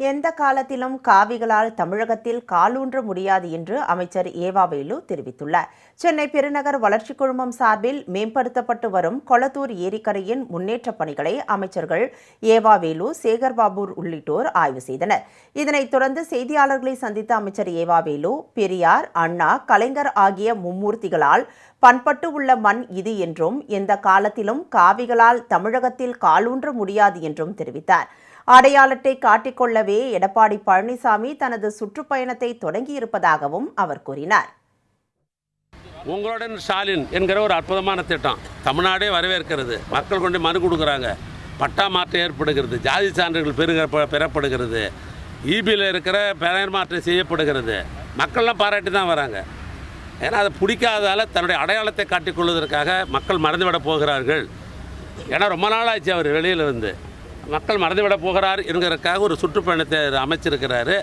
எந்த காலத்திலும் காவிகளால் தமிழகத்தில் காலூன்ற முடியாது என்று அமைச்சர் ஏவாவேலு தெரிவித்துள்ளார். சென்னை பெருநகர் வளர்ச்சிக் குழுமம் சார்பில் மேம்படுத்தப்பட்டு வரும் கொளத்தூர் ஏரிக்கரையின் முன்னேற்றப் பணிகளை அமைச்சர்கள் ஏவாவேலு சேகர்பாபூர் உள்ளிட்டோர் ஆய்வு செய்தனர். இதனைத் தொடர்ந்து செய்தியாளர்களை சந்தித்த அமைச்சர் ஏவாவேலு பெரியார் அண்ணா கலைஞர் ஆகிய மும்மூர்த்திகளால் பண்பட்டு உள்ள மண் இது என்றும் எந்த காலத்திலும் காவிகளால் தமிழகத்தில் காலூன்ற முடியாது என்றும் தெரிவித்தார். அடையாளத்தை காட்டிக்கொள்ளவே எடப்பாடி பழனிசாமி தனது சுற்றுப்பயணத்தை தொடங்கியிருப்பதாகவும் அவர் கூறினார். உங்களுடன் ஸ்டாலின் என்கிற ஒரு அற்புதமான திட்டம் தமிழ்நாடே வரவேற்கிறது. மக்கள் கொண்டு மனு கொடுக்குறாங்க. பட்டா மாற்றம் ஏற்படுகிறது. ஜாதி சான்றுகள் பெருக பெறப்படுகிறது. இபியில் இருக்கிற பெயர் மாற்றம் செய்யப்படுகிறது. மக்கள்லாம் பாராட்டி தான் வராங்க. ஏன்னா அதை பிடிக்காதால் தன்னுடைய அடையாளத்தை காட்டிக்கொள்வதற்காக மக்கள் மறந்துவிட போகிறார்கள். ஏன்னா ரொம்ப நாளாச்சு அவர் வெளியில் வந்து. மக்கள் மறந்துவிட போகிறார் என்கிறதுக்காக ஒரு சுற்றுப்பயணத்தை அமைச்சிருக்கிறாரு.